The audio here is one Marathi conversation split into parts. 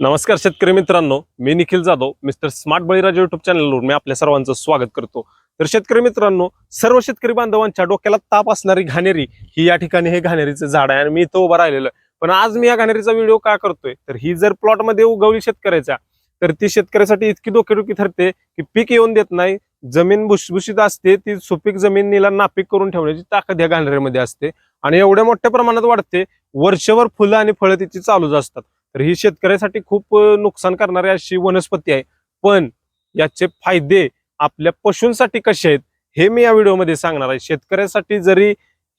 नमस्कार शेतकरी मित्रांनो मी Nikhil Jadhav mister smart Baliraja YouTube चॅनलवर मी आपल्या सर्वांचं स्वागत करतो. तर शेतकरी मित्रांनो सर्व शेतकरी बांधवांच्या डोक्याला ताप असणारी घाणेरी ही या ठिकाणी हे घाणेरीचं झाड आहे आणि मी इथं उभं राहिलेलं आहे. पण आज मी या घाणेरीचा व्हिडिओ का करतोय? तर ही जर प्लॉटमध्ये उगवली शेतकऱ्याच्या तर ती शेतकऱ्यासाठी इतकी डोकेडोकी ठरते की पीक येऊन देत नाही जमीन भुसभुशीत असते ती सुपीक जमिनीला नापीक करून ठेवण्याची ताकद या घाणेरीमध्ये असते आणि एवढ्या मोठ्या प्रमाणात वाढते वर्षभर फुलं आणि फळं तिची चालूच असतात. तर ही शेतकऱ्यासाठी खूप नुकसान करणारी अशी वनस्पती आहे. पण याचे फायदे आपल्या पशूंसाठी कसे आहेत हे मी या व्हिडिओमध्ये सांगणार आहे. शेतकऱ्यासाठी जरी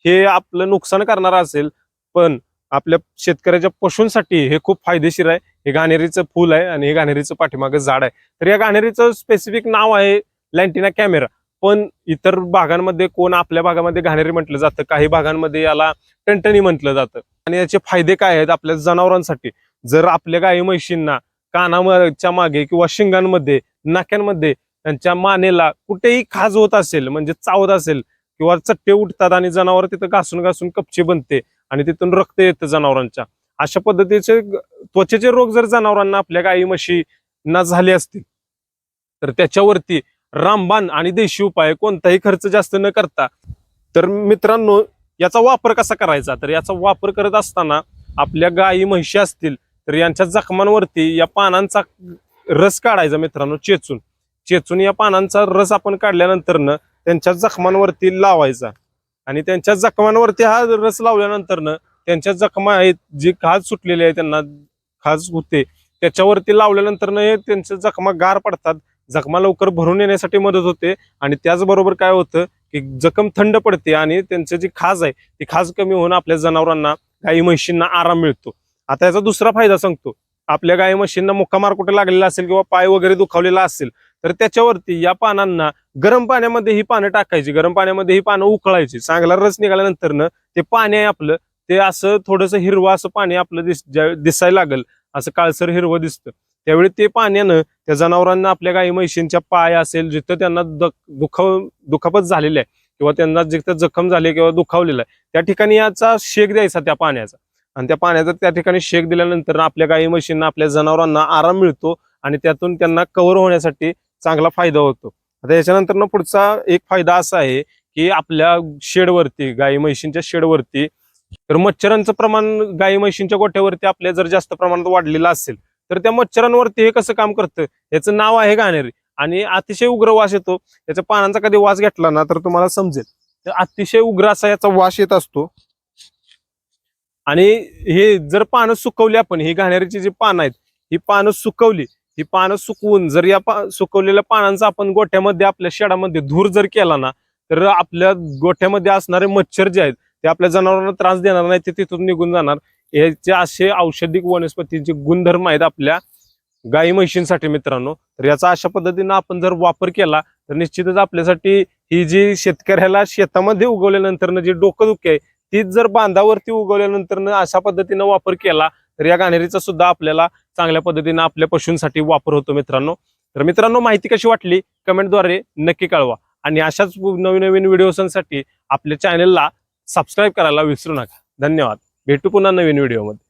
हे आपलं नुकसान करणारं असेल पण आपल्या शेतकऱ्याच्या पशूंसाठी हे खूप फायदेशीर आहे. हे घाणेरीचं फूल आहे आणि हे घाणेरीचं पाठीमागं झाड आहे. तर या घाणेरीचं स्पेसिफिक नाव आहे लँटिना कॅमेरा पण इतर भागांमध्ये कोण आपल्या भागामध्ये घाणेरी म्हटलं जातं काही भागांमध्ये याला टणटणी म्हटलं जातं. आणि याचे फायदे काय आहेत आपल्या जनावरांसाठी? जर आपल्या गाई म्हशींना कानाच्या मागे किंवा शिंगांमध्ये नाक्यांमध्ये त्यांच्या मानेला कुठेही खाज होत असेल म्हणजे चावत असेल किंवा चट्टे उठतात आणि जनावर तिथं घासून घासून कपचे बनते आणि तिथून रक्त येतं जनावरांच्या अशा पद्धतीचे त्वचेचे रोग जर जनावरांना आपल्या गाई म्हशींना झाले असतील तर त्याच्यावरती रामबाण आणि देशी उपाय कोणताही खर्च जास्त न करता तर मित्रांनो याचा वापर कसा करायचा? तर याचा वापर करत असताना आपल्या गायी म्हशी असतील तर यांच्या जखमांवरती या पानांचा रस काढायचा मित्रांनो चेचून. चेचून या पानांचा रस आपण काढल्यानंतर न त्यांच्या जखमांवरती लावायचा. आणि त्यांच्या जखमांवरती हा रस लावल्यानंतर न त्यांच्या जखमा आहेत जी खाज सुटलेली आहे त्यांना खाज होते त्याच्यावरती लावल्यानंतर हे त्यांच्या जखमा गार पडतात. जखमा लवकर भरून येण्यासाठी मदत होते. आणि त्याचबरोबर काय होतं की जखम थंड पडते आणि त्यांचं जी खाज आहे ती खाज कमी होऊन आपल्या जनावरांना गाई म्हशींना आराम मिळतो. आता याचा दुसरा फायदा सांगतो. आपल्या गाई म्हशींना मुक्कामार कुठे लागलेला असेल किंवा पाय वगैरे दुखावलेला असेल तर त्याच्यावरती या पानांना गरम पाण्यामध्ये ही पानं टाकायची. गरम पाण्यामध्ये ही पानं उकळायची. चांगला रस निघाल्यानंतर न ते पाणी आहे आपलं ते असं थोडंसं हिरवं असं पाणी आपलं दिस दिसायला लागल असं काळसर हिरवं दिसतं. त्यावेळी ते पाण्यानं त्या जनावरांना आपल्या गाई म्हशींच्या पाय असेल जिथं त्यांना दुख दुखाव दुखापत झालेली आहे किंवा त्यांना जिथं जखम झाली किंवा दुखावलेलं आहे त्या ठिकाणी याचा शेक द्यायचा त्या पाण्याचा. आणि त्या पाण्याचा त्या ठिकाणी शेक दिल्यानंतर आपल्या गाई म्हशींना आपल्या जनावरांना आराम मिळतो आणि त्यातून त्यांना कव्हर होण्यासाठी चांगला फायदा होतो. आता याच्यानंतर ना पुढचा एक फायदा असा आहे की आपल्या शेडवरती गाई म्हशींच्या शेडवरती तर मच्छरांचं प्रमाण गाई म्हशींच्या गोठ्यावरती आपल्या जर जास्त प्रमाणात वाढलेलं असेल तर त्या मच्छरांवरती हे कसं काम करतं? याचं नाव आहे घाणेरी आणि अतिशय उग्र वास येतो. याच्या पानांचा कधी वास घेतला ना तर तुम्हाला समजेल. तर अतिशय उग्र असा याचा वास येत असतो. आणि हे जर पानं सुकवली आपण ही घाणेरीची जी पानं आहेत ही पानं सुकवली ही पानं सुकवून जर या पा सुकवलेल्या पानांचा आपण गोठ्यामध्ये आपल्या शेडामध्ये धूर जर केला ना तर आपल्या गोठ्यामध्ये असणारे मच्छर जे आहेत ते आपल्या जनावरांना त्रास देणार नाही ते तिथून निघून जाणार. याचे असे औषधिक वनस्पतींचे गुणधर्म आहेत आपल्या गाई म्हशींसाठी मित्रांनो. तर याचा अशा पद्धतीनं आपण जर वापर केला तर निश्चितच आपल्यासाठी ही जी शेतकऱ्याला शेतामध्ये उगवल्यानंतर जी डोकंदुखी आहे तीच जर बांधावरती उगवल्यानंतर अशा पद्धतीनं वापर केला तर या घाणेरीचा सुद्धा आपल्याला चांगल्या पद्धतीनं आपल्या पशूंसाठी वापर होतो मित्रांनो. तर मित्रांनो माहिती कशी वाटली? कमेंटद्वारे नक्की कळवा. आणि अशाच नवीन नवीन व्हिडिओसाठी आपल्या चॅनलला सबस्क्राईब करायला विसरू नका. धन्यवाद. भेटू पुन्हा नवीन व्हिडिओमध्ये.